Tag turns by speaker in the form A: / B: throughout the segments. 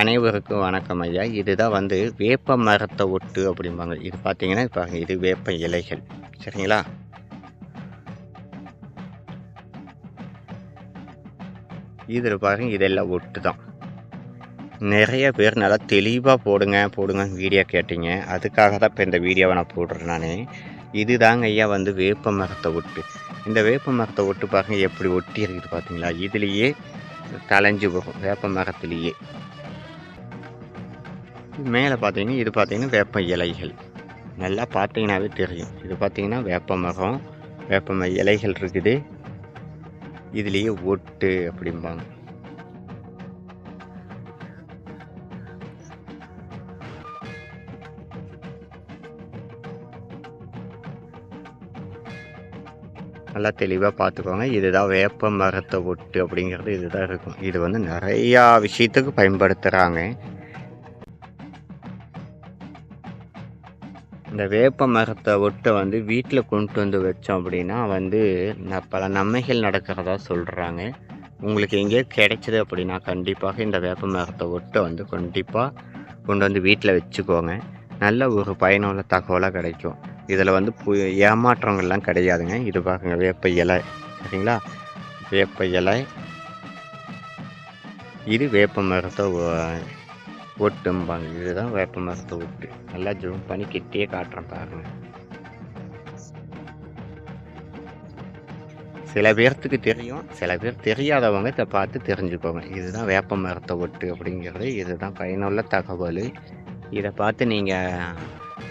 A: அனைவருக்கும் வணக்கம் ஐயா. இதுதான் வந்து வேப்ப மரத்தை ஒட்டு அப்படிம்பாங்க. இது பார்த்தீங்கன்னா இப்போ இது வேப்ப இலைகள். சரிங்களா? இதில் பாருங்க இதெல்லாம் ஒட்டு தான் நிறைய பேர் நல்லா தெளிவாக போடுங்க போடுங்க வீடியோ கேட்டீங்க. அதுக்காக தான் இப்போ இந்த வீடியோவை நான் போடுறேன் நான். இதுதாங்க ஐயா வந்து வேப்ப மரத்தை ஒட்டு. இந்த வேப்ப மரத்தை ஒட்டு பாருங்கள் எப்படி ஒட்டி இருக்குது பார்த்தீங்களா இதுலேயே கலைஞ்சு போகும் வேப்ப மரத்துலேயே. மேலே பார்த்தீங்கன்னா இது பார்த்தீங்கன்னா வேப்ப இலைகள். நல்லா பார்த்தீங்கன்னாவே தெரியும். இது பார்த்தீங்கன்னா வேப்ப மரம் வேப்ப ம இலைகள் இருக்குது. இதுலேயே ஒட்டு அப்படிம்பாங்க. நல்லா தெளிவாக பார்த்துக்கோங்க. இதுதான் வேப்ப மரத்தை ஒட்டு அப்படிங்கிறது இதுதான் இருக்கும். இது வந்து நிறையா விஷயத்துக்கு பயன்படுத்துகிறாங்க இந்த வேப்ப மரத்தை ஒட்டை வந்து வீட்டில் கொண்டு வந்து வச்சோம் அப்படின்னா வந்து பல நன்மைகள் நடக்கிறதா சொல்கிறாங்க உங்களுக்கு எங்கேயோ கிடைச்சது அப்படின்னா கண்டிப்பாக இந்த வேப்ப மரத்தை ஒட்டை வந்து கண்டிப்பாக கொண்டு வந்து வீட்டில் வச்சுக்கோங்க. நல்ல ஒரு பயனுள்ள தகவலாக கிடைக்கும். இதில் வந்து பு ஏமாற்றங்கள்லாம் கிடையாதுங்க. இது பாருங்க வேப்ப இலை. சரிங்களா? வேப்ப இலை. இது வேப்ப மரத்தை ஒட்டும்பாங்க இதுதான் வேப்ப மரத்தை ஒட்டு நல்லா ஜூம் பண்ணி கிட்டே காட்டுறேன் பாருங்க. சில பேர்த்துக்கு தெரியும். சில பேர் தெரியாதவங்க இதை பார்த்து தெரிஞ்சுக்கோங்க. இதுதான் வேப்ப மரத்தை ஒட்டு அப்படிங்கிறது. இதுதான் பயனுள்ள தகவல். இதை பார்த்து நீங்கள்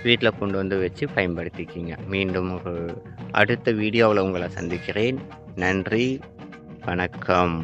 A: வீட்டில் கொண்டு வந்து வச்சு பயன்படுத்திக்கிங்க. மீண்டும் ஒரு அடுத்த வீடியோவில் உங்களை சந்திக்கிறேன். நன்றி. வணக்கம்.